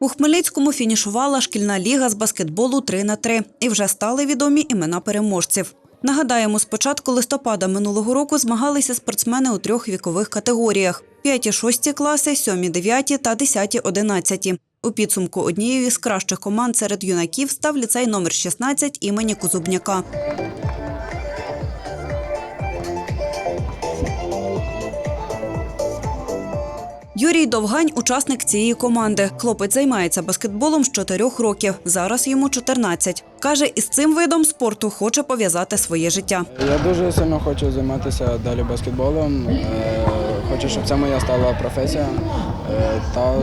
У Хмельницькому фінішувала шкільна ліга з баскетболу 3 на 3 і вже стали відомі імена переможців. Нагадаємо, з початку листопада минулого року змагалися спортсмени у трьох вікових категоріях: 5-6 класи, 7-9 та 10-11. У підсумку однією з кращих команд серед юнаків став ліцей номер 16 імені Кузубняка. Юрій Довгань – учасник цієї команди. Хлопець займається баскетболом з чотирьох років. Зараз йому 14. Каже, із цим видом спорту хоче пов'язати своє життя. Я дуже сильно хочу займатися далі баскетболом. Е, Хочу, щоб це моя стала професія е, та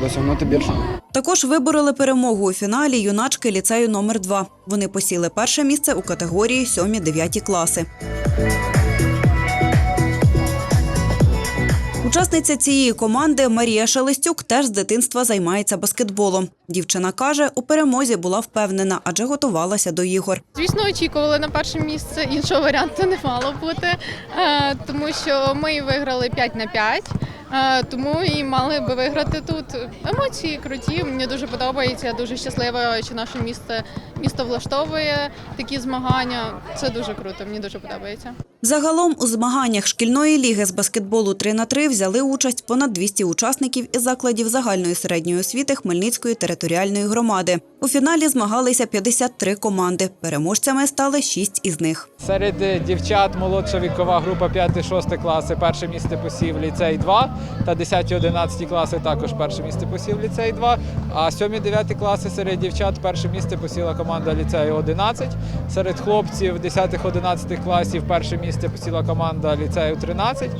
досягнути більшого. Також вибороли перемогу у фіналі юначки ліцею номер 2 Вони посіли перше місце у категорії 7-9 класи. Учасниця цієї команди Марія Шелестюк теж з дитинства займається баскетболом. Дівчина каже, у перемозі була впевнена, адже готувалася до ігор. Звісно, очікували на перше місце. Іншого варіанту не мало бути, е, тому що ми виграли 5 на 5, е, тому і мали би виграти тут. Емоції круті. Мені дуже подобається. Дуже щаслива, що наше місто місто влаштовує такі змагання. Це дуже круто. Мені дуже подобається. Загалом у змаганнях шкільної ліги з баскетболу 3 на 3 взяли участь понад 200 учасників із закладів загальної середньої освіти Хмельницької територіальної громади. У фіналі змагалися 53 команди. Переможцями стали 6 із них. Серед дівчат молодша вікова група 5-6 класи перше місце посів ліцей 2 та 10-11 класи також перше місце посів ліцей 2. А 7-9 класи серед дівчат перше місце посіла команда ліцею 11. Серед хлопців 10-11 класів перше місце посіла команда ліцею 13.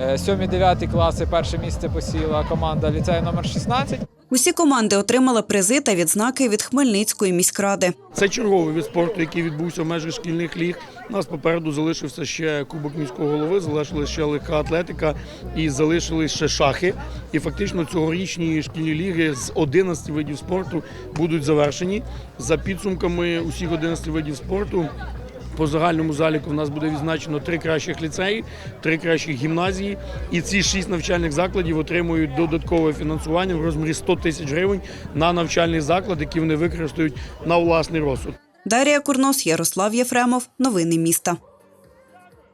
Е, 7-9 класи перше місце посіла команда ліцею номер 16. Усі команди отримали призи та відзнаки від Хмельницької міськради. Це черговий від спорту, який відбувся в межах шкільних ліг. У нас попереду залишився ще кубок міського голови, залишилася ще легка атлетика і залишились ще шахи. І фактично цьогорічні шкільні ліги з 11 видів спорту будуть завершені. За підсумками усіх 11 видів спорту. По загальному заліку в нас буде відзначено три кращих ліцеї, три кращих гімназії, і ці шість навчальних закладів отримують додаткове фінансування в розмірі 100 тисяч гривень на навчальний заклад, який вони використають на власний розсуд. Дарія Курнос, Ярослав Єфремов. Новини міста.